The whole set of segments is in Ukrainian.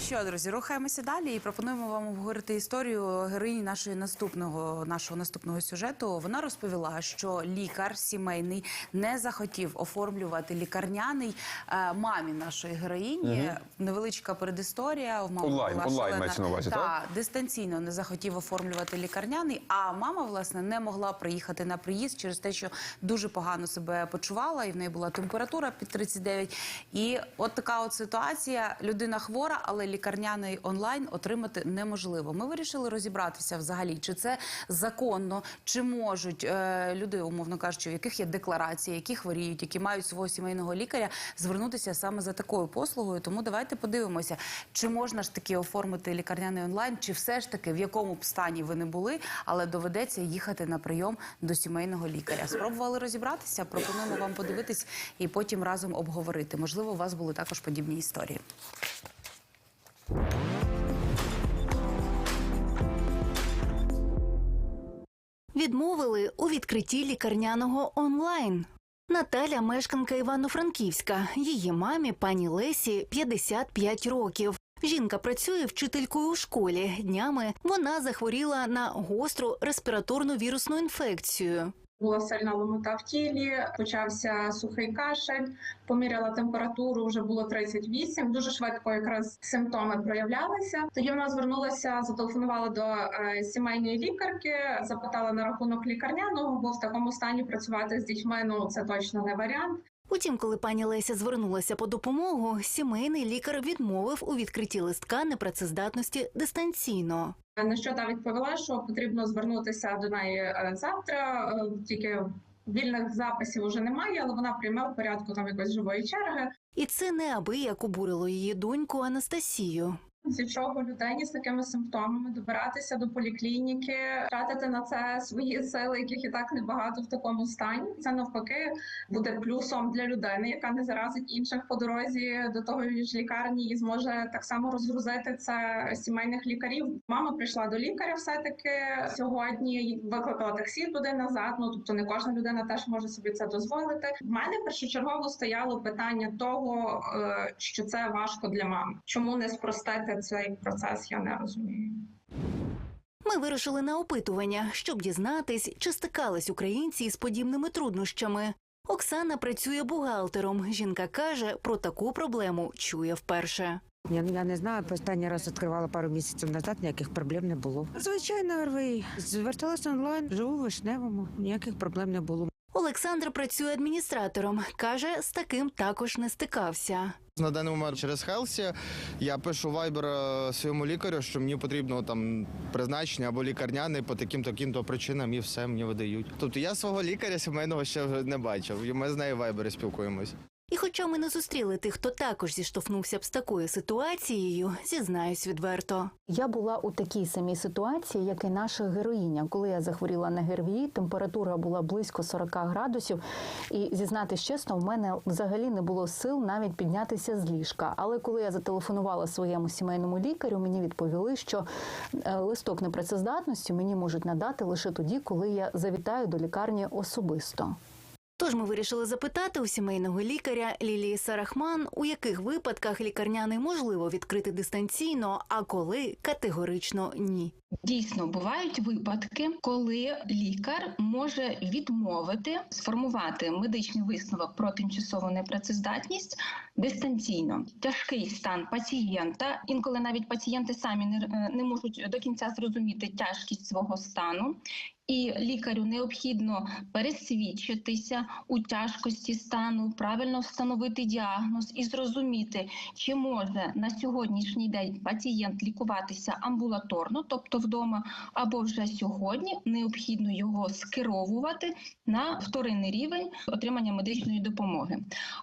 Ну що, друзі, рухаємося далі і пропонуємо вам обговорити історію героїні нашої наступного нашого наступного сюжету. Вона розповіла, що лікар сімейний не захотів оформлювати лікарняний е, мамі нашої героїні. Невеличка передісторія. В мами Онлайн, була онлайн шалена- мається на увазі, Та, так? дистанційно не захотів оформлювати лікарняний. А мама, власне, не могла приїхати на приїзд через те, що дуже погано себе почувала, і в неї була температура під 39. І от така от ситуація. Людина хвора, але лікарняний онлайн отримати неможливо. Ми вирішили розібратися взагалі, чи це законно, чи можуть е, люди, умовно кажучи, у яких є декларації, які хворіють, які мають свого сімейного лікаря, звернутися саме за такою послугою. Тому давайте подивимося, чи можна ж таки оформити лікарняний онлайн, чи все ж таки в якому б стані ви не були, але доведеться їхати на прийом до сімейного лікаря. Спробували розібратися. Пропонуємо вам подивитись і потім разом обговорити. Можливо, у вас були також подібні історії. Відмовили у відкритті лікарняного онлайн. Наталя мешканка Івано-Франківська. Її мамі, пані Лесі, 55 років. Жінка працює вчителькою у школі. Днями вона захворіла на гостру респіраторну вірусну інфекцію. Була сильна ломота в тілі, почався сухий кашель, поміряла температуру, вже було 38. Дуже швидко якраз симптоми проявлялися. Тоді вона звернулася, зателефонувала до е, сімейної лікарки, запитала на рахунок лікарняного, бо в такому стані працювати з дітьми ну це точно не варіант. Утім, коли пані Леся звернулася по допомогу, сімейний лікар відмовив у відкритті листка непрацездатності дистанційно. На що та відповіла, що потрібно звернутися до неї е, завтра, е, тільки вільних записів вже немає, але вона прийме в порядку там якоїсь живої черги. І це не аби як обурило її доньку Анастасію. Зі чого людині з такими симптомами добиратися до поліклініки, тратити на це свої сили, яких і так небагато в такому стані. Це навпаки буде плюсом для людини, яка не заразить інших по дорозі до того ж лікарні і зможе так само розгрузити це сімейних лікарів. Мама прийшла до лікаря, все таки сьогодні викликала таксі туди назад. Ну тобто не кожна людина теж може собі це дозволити. В мене першочергово стояло питання того, е, що це важко для мами. Чому не спростити цей процес? Я не розумію. Ми вирушили на опитування, щоб дізнатись, чи стикались українці із подібними труднощами. Оксана працює бухгалтером. Жінка каже, про таку проблему чує вперше. Я, я не знаю, останній раз відкривала пару місяців назад, ніяких проблем не було. Звичайно, РВІ. Зверталася онлайн, живу в Вишневому, ніяких проблем не було. Олександр працює адміністратором. каже, з таким також не стикався. На даний момент через Хелсі я пишу вайбер своєму лікарю, що мені потрібно там призначення або лікарняний по таким таким то причинам і все мені видають. Тобто я свого лікаря сімейного ще не бачив. І ми з нею вайбери спілкуємось. І хоча ми не зустріли тих, хто також зіштовхнувся б з такою ситуацією, зізнаюсь відверто. Я була у такій самій ситуації, як і наша героїня. Коли я захворіла на ГРВІ, температура була близько 40 градусів. І зізнатись чесно, в мене взагалі не було сил навіть піднятися з ліжка. Але коли я зателефонувала своєму сімейному лікарю, мені відповіли, що е, листок непрацездатності мені можуть надати лише тоді, коли я завітаю до лікарні особисто. Тож ми вирішили запитати у сімейного лікаря Лілії Сарахман, у яких випадках лікарняний можливо відкрити дистанційно, а коли категорично ні. Дійсно, бувають випадки, коли лікар може відмовити сформувати медичний висновок про тимчасову непрацездатність дистанційно. Тяжкий стан пацієнта, інколи навіть пацієнти самі не, е, не можуть до кінця зрозуміти тяжкість свого стану. І лікарю необхідно пересвідчитися у тяжкості стану, правильно встановити діагноз і зрозуміти, чи може на сьогоднішній день пацієнт лікуватися амбулаторно, тобто вдома, або вже сьогодні необхідно його скеровувати на вторинний рівень отримання медичної допомоги.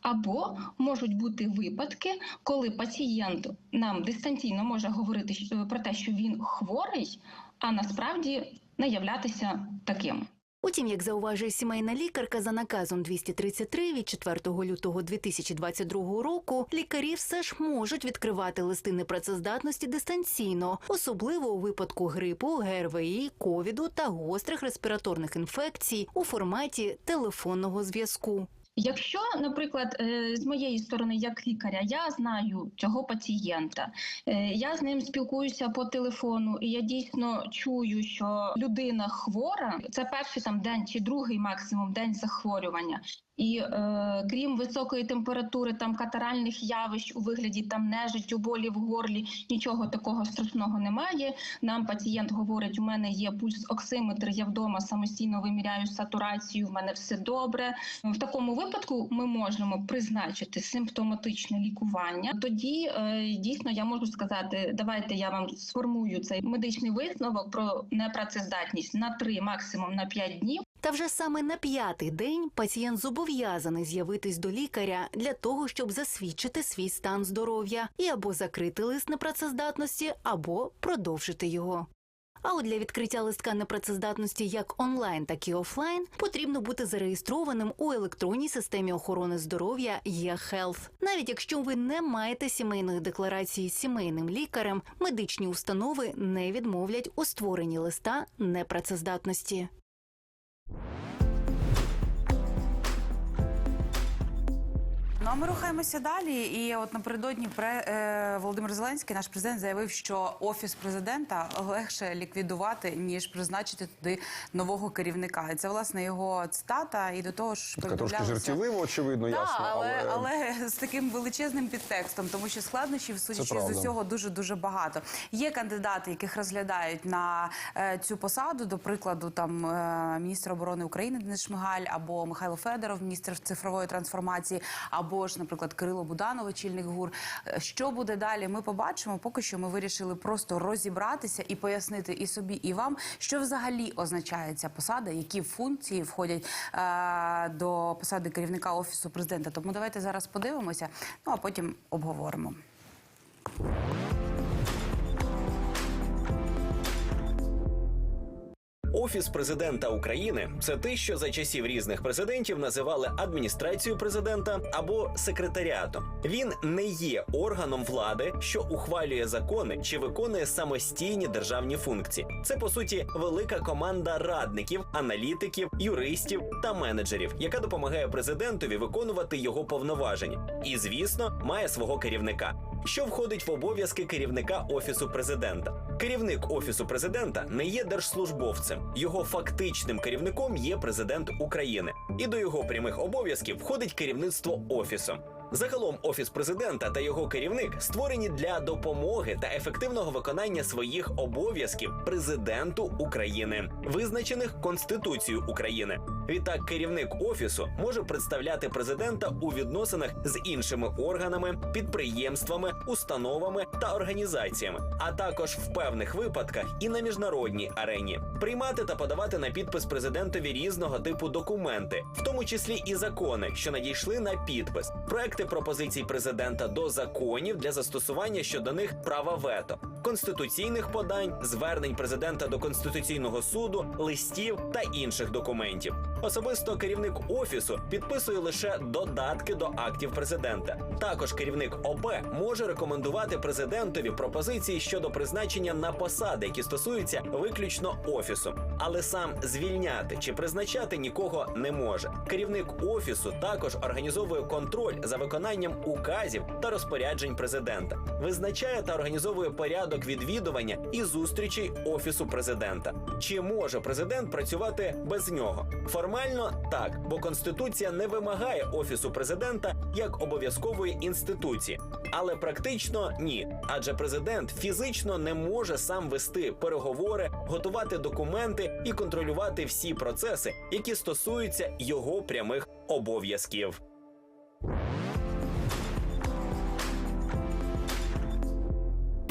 Або можуть бути випадки, коли пацієнт нам дистанційно може говорити про те, що він хворий, а насправді не являтися таким. Утім, як зауважує сімейна лікарка за наказом 233 від 4 лютого 2022 року, лікарі все ж можуть відкривати листи непрацездатності дистанційно, особливо у випадку грипу, ГРВІ, ковіду та гострих респіраторних інфекцій у форматі телефонного зв'язку. Якщо, наприклад, е, з моєї сторони, як лікаря, я знаю цього пацієнта, е, я з ним спілкуюся по телефону, і я дійсно чую, що людина хвора, це перший там день чи другий максимум день захворювання. І е, крім високої температури, там катаральних явищ у вигляді там нежиттю, болі в горлі, нічого такого страшного немає. Нам пацієнт говорить: у мене є пульс оксиметр, я вдома самостійно виміряю сатурацію, в мене все добре. В такому випадку ми можемо призначити симптоматичне лікування. Тоді е, дійсно я можу сказати, давайте я вам сформую цей медичний висновок про непрацездатність на 3, максимум на 5 днів. Та вже саме на п'ятий день пацієнт зобов'язаний з'явитись до лікаря для того, щоб засвідчити свій стан здоров'я і або закрити лист непрацездатності, або продовжити його. А от для відкриття листка непрацездатності як онлайн, так і офлайн потрібно бути зареєстрованим у електронній системі охорони здоров'я eHealth. Навіть якщо ви не маєте сімейної декларації з сімейним лікарем, медичні установи не відмовлять у створенні листа непрацездатності. А ми рухаємося далі. І от напередодні пре, е, Володимир Зеленський, наш президент, заявив, що офіс президента легше ліквідувати ніж призначити туди нового керівника. І це власне його цитата. І до того ж Така трошки жартівливо, очевидно, Так, ясно. але, але з таким величезним підтекстом, тому що складнощів, судячи з усього, дуже дуже багато. Є кандидати, яких розглядають на е, цю посаду. До прикладу, там е, міністр оборони України Денис Шмигаль або Михайло Федоров, міністр цифрової трансформації, або ж, наприклад, Кирило Буданов, очільник ГУР. Е, Що буде далі? Ми побачимо. Поки що ми вирішили просто розібратися і пояснити і собі, і вам, що взагалі означає ця посада, які функції входять е, до посади керівника офісу президента. Тому давайте зараз подивимося, ну а потім обговоримо. Офіс президента України це те, що за часів різних президентів називали адміністрацією президента або секретаріатом. Він не є органом влади, що ухвалює закони чи виконує самостійні державні функції. Це по суті велика команда радників, аналітиків, юристів та менеджерів, яка допомагає президентові виконувати його повноваження, і звісно, має свого керівника. Що входить в обов'язки керівника офісу президента? Керівник офісу президента не є держслужбовцем. Його фактичним керівником є президент України, і до його прямих обов'язків входить керівництво офісом. Загалом офіс президента та його керівник створені для допомоги та ефективного виконання своїх обов'язків президенту України, визначених Конституцією України. Відтак, керівник офісу може представляти президента у відносинах з іншими органами, підприємствами, установами та організаціями, а також в певних випадках і на міжнародній арені, приймати та подавати на підпис президентові різного типу документи, в тому числі і закони, що надійшли на підпис, проекти пропозицій президента до законів для застосування щодо них права вето, конституційних подань, звернень президента до конституційного суду, листів та інших документів. Особисто керівник офісу підписує лише додатки до актів президента. Також керівник ОП може рекомендувати президентові пропозиції щодо призначення на посади, які стосуються виключно офісу, але сам звільняти чи призначати нікого не може. Керівник офісу також організовує контроль за виконанням указів та розпоряджень президента, визначає та організовує порядок відвідування і зустрічей офісу президента. Чи може президент працювати без нього? Формально так, бо конституція не вимагає офісу президента як обов'язкової інституції, але практично ні. Адже президент фізично не може сам вести переговори, готувати документи і контролювати всі процеси, які стосуються його прямих обов'язків.